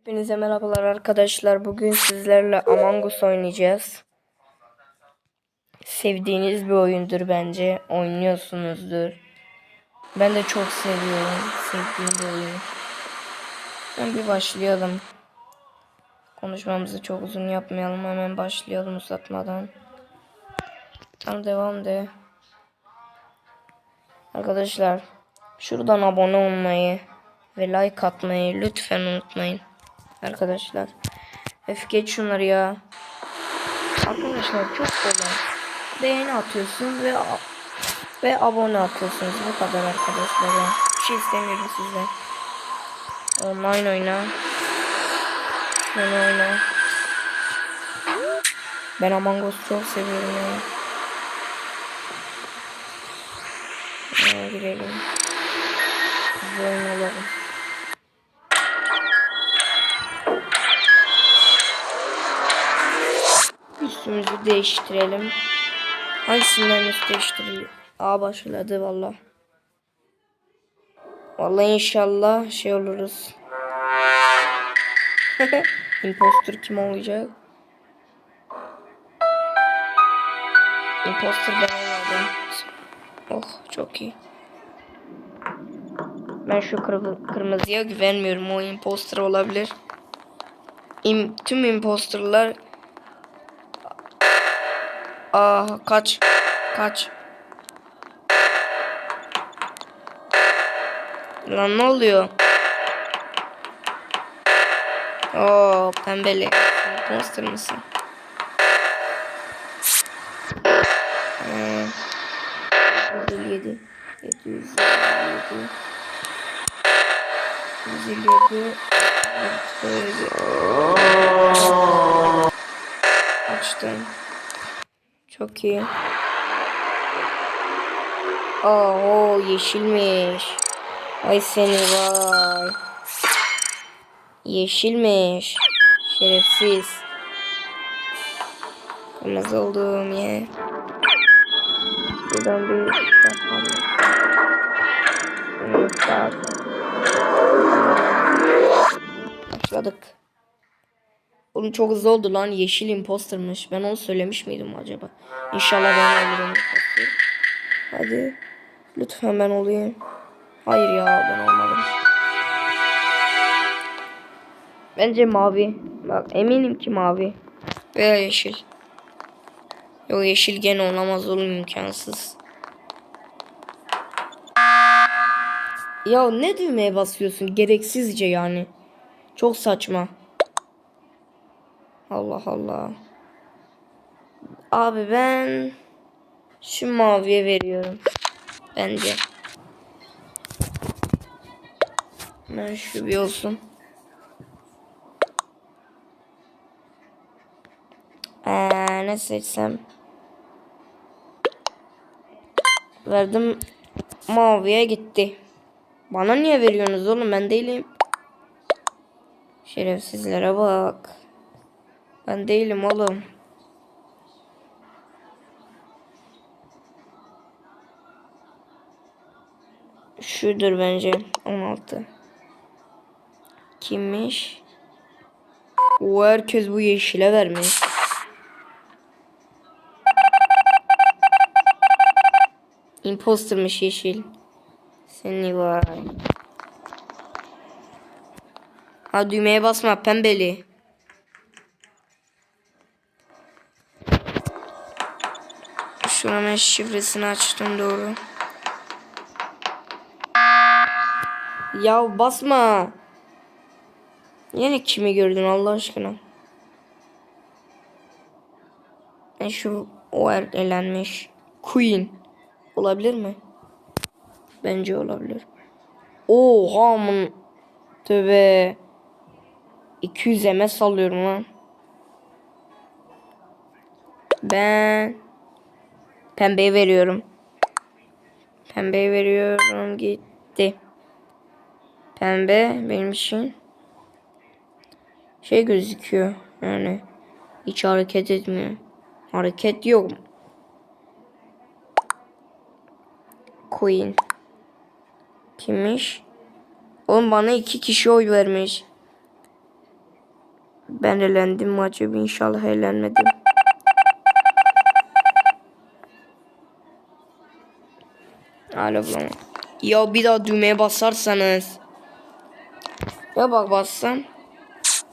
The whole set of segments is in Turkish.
Hepinize merhabalar arkadaşlar. Bugün sizlerle Among Us oynayacağız. Sevdiğiniz bir oyundur bence. Oynuyorsunuzdur. Ben de çok seviyorum. Sevdiğim bir oyun. Ben bir başlayalım. Konuşmamızı çok uzun yapmayalım. Hemen başlayalım uzatmadan. Tam devam de. Arkadaşlar şuradan abone olmayı ve like atmayı lütfen unutmayın. Arkadaşlar. Öf geç şunları ya. Arkadaşlar çok kolay. Beğeni atıyorsun ve ve abone atıyorsunuz. Bu kadar arkadaşlar ya. Bir şey istemiyorum sizden. Online oyna. Şöyle oyna. Ben Among Us çok seviyorum ya. Ee, girelim. Hızlı oynayalım. Üstümüzü değiştirelim. Hangisinden üst değiştirelim? A başladı valla. Vallahi inşallah şey oluruz. Imposter kim olacak? Imposter ben olmadım. Oh çok iyi. Ben şu kır- kırmızıya güvenmiyorum. O imposter olabilir. İm tüm imposterlar Aa kaç. Kaç. Lan ne oluyor? Oo pembeli. Monster mısın? Hmm. 157 757 157 Açtım. Çok iyi. Aa, o yeşilmiş. Ay seni vay. Yeşilmiş. Şerefsiz. Kırmızı olduğum yer. Buradan bir bakalım. Başladık. Oğlum çok hızlı oldu lan. Yeşil impostermış. Ben onu söylemiş miydim acaba? İnşallah ben olurum. Hadi. Lütfen ben olayım. Hayır ya ben olmadım. Bence mavi. Bak eminim ki mavi. Veya yeşil. Yok yeşil gene olamaz oğlum imkansız. Ya ne düğmeye basıyorsun gereksizce yani. Çok saçma. Allah Allah. Abi ben şu maviye veriyorum. Bence. Ben şu bir olsun. Ee, ne seçsem? Verdim. Maviye gitti. Bana niye veriyorsunuz oğlum? Ben değilim. Şerefsizlere bak. Ben değilim oğlum. Şudur bence 16. Kimmiş? O herkes bu yeşile vermiş. Impostermış yeşil. Seni vay. Ha düğmeye basma pembeli. An ben şifresini açtım doğru. Ya basma. Yine kimi gördün Allah aşkına? Ben şu o er. Queen. Olabilir mi? Bence olabilir. Oha mın. Tövbe. 200 MS salıyorum lan. Ben pembeyi veriyorum. Pembeyi veriyorum gitti. Pembe benim için şey gözüküyor. Yani hiç hareket etmiyor. Hareket yok. Queen. Kimmiş? Oğlum bana iki kişi oy vermiş. Ben elendim mi acaba? İnşallah elenmedim. Hala bulamam. Ya bir daha düğmeye basarsanız. Ya bak bassam.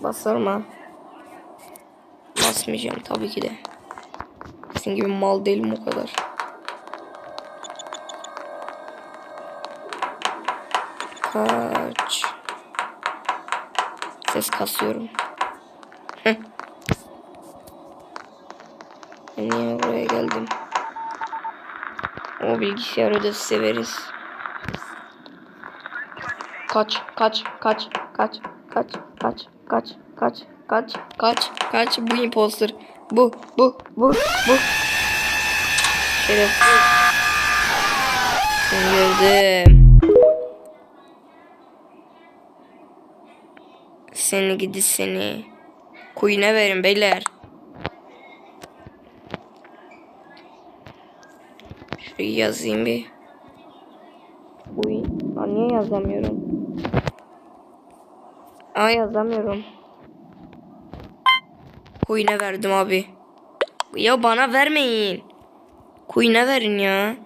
Basarım ha. Basmayacağım tabii ki de. Sizin gibi mal değilim o kadar. Kaç. Ses kasıyorum. Heh. Niye buraya geldim? O bilgisayarı da severiz. Kaç, kaç, kaç, kaç, kaç, kaç, kaç, kaç, kaç, kaç, kaç, bu imposter. Bu, bu, bu, bu. Şerefsiz. Seni gördüm. Seni gidi seni. Kuyuna verin beyler. Yazayım bir. Queen. Aa, niye yazamıyorum? Aa yazamıyorum. Queen'e verdim abi. Ya bana vermeyin. Queen'e verin ya.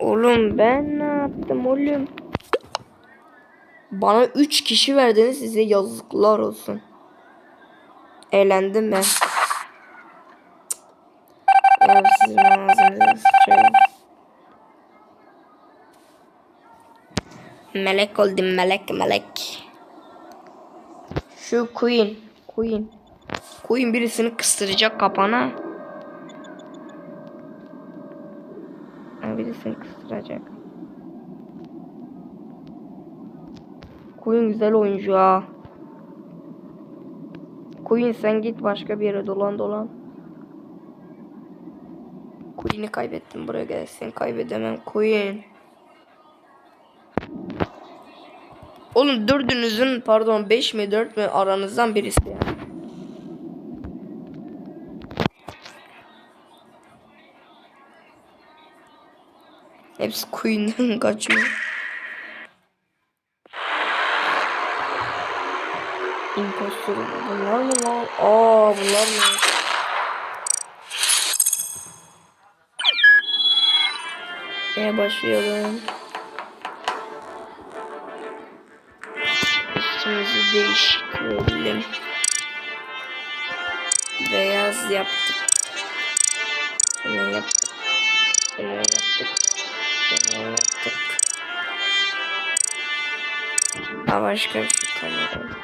Oğlum ben ne yaptım oğlum? Bana 3 kişi verdiniz size yazıklar olsun. Eğlendim ben. Ya sizin ağzınıza sıçayım. Melek oldum melek melek. Şu Queen. Queen. Queen birisini kıstıracak kapana. Birisini kıstıracak. Queen güzel oyuncu ha. Queen sen git başka bir yere dolan dolan. Queen'i kaybettim buraya gel seni kaybedemem Queen. Oğlum dördünüzün pardon 5 mi 4 mi aranızdan birisi yani. Hepsi Queen'den kaçıyor. Impostor bunlar mı lan? Aa bunlar mı? Neye başlayalım? Değiştirelim. Beyaz yaptık. Bunu yaptık. Bunu yaptık. Bunu yaptık. Ha başka bir şey kalmadı.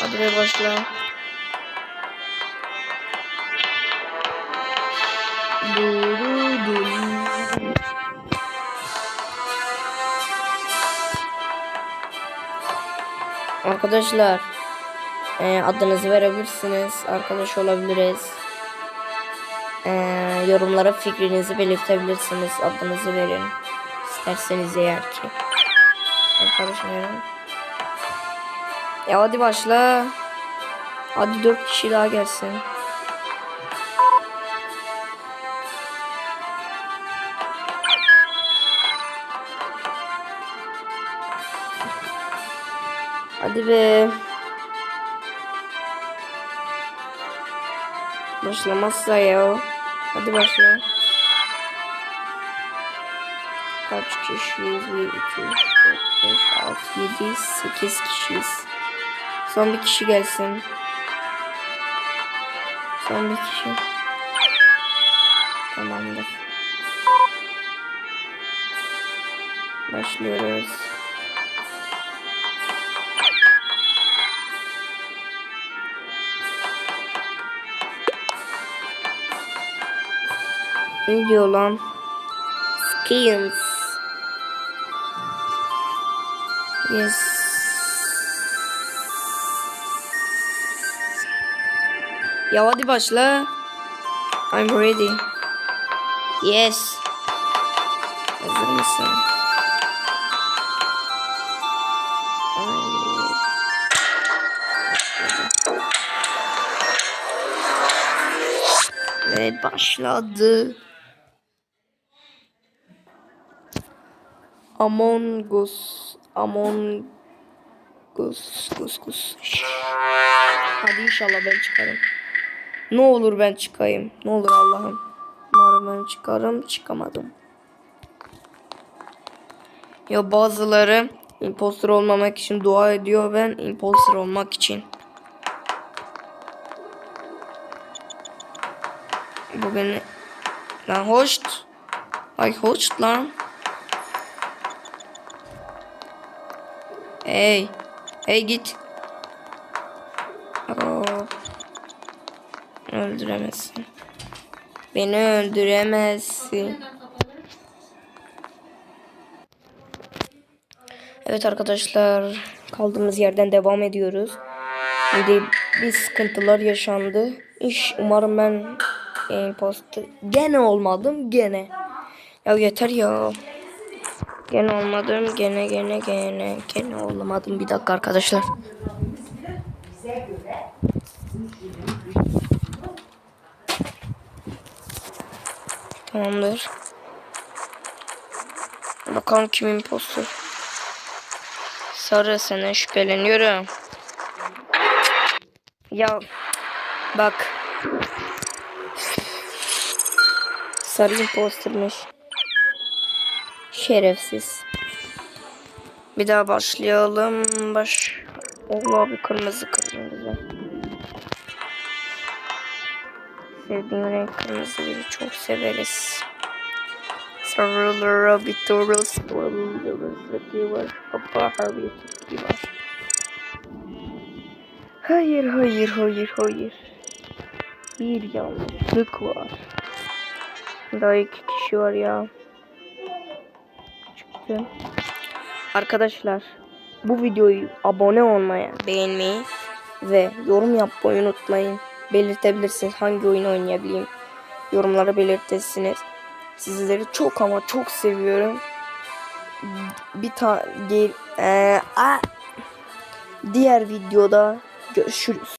Hadi be başla. Arkadaşlar e, adınızı verebilirsiniz. Arkadaş olabiliriz. E, yorumlara fikrinizi belirtebilirsiniz. Adınızı verin. İsterseniz eğer ki. Arkadaşlarım. Ya hadi başla. Hadi dört kişi daha gelsin. Hadi be. Başlamazsa ya. Hadi başla. Kaç kişiyiz? 1, 2, 3, 4, 5, 6, 7, 8 kişiyiz. Son bir kişi gelsin. Son bir kişi. Tamamdır. Başlıyoruz. Ne diyor lan? Skins. Yes. Ya hadi başla. I'm ready. Yes. Hazır mısın? Başladı. Among Us. Among Us. Gus Gus. Hadi inşallah ben çıkarım. Ne olur ben çıkayım. Ne olur Allah'ım. Umarım ben çıkarım. Çıkamadım. Ya bazıları imposter olmamak için dua ediyor. Ben imposter olmak için. Bu beni... Lan hoş. Ay hoş lan. Hey. Hey git. Hop. Öldüremezsin. Beni öldüremezsin. Evet arkadaşlar kaldığımız yerden devam ediyoruz. Şimdi bir sıkıntılar yaşandı. İş umarım ben imposter gene olmadım gene. Ya yeter ya. Gene olmadım gene gene gene gene olamadım bir dakika arkadaşlar. Tamamdır. Bakalım kim impostor. Sarı sana şüpheleniyorum. Ya bak. Sarı impostermiş. Şerefsiz. Bir daha başlayalım. Baş. Allah bir kırmızı kırmızı. Sevdiğim renk kırmızıyı çok severiz. Sarılara bir toru sıkıntı var. Papa harbi tepki var. Hayır hayır hayır hayır. Bir yanlışlık var. Daha iki kişi var ya. Çıktı. Arkadaşlar bu videoyu abone olmaya, beğenmeyi ve yorum yapmayı unutmayın. Belirtebilirsiniz hangi oyunu oynayabileyim. Yorumlara belirtirsiniz. Sizleri çok ama çok seviyorum. Bir tane diğer videoda görüşürüz.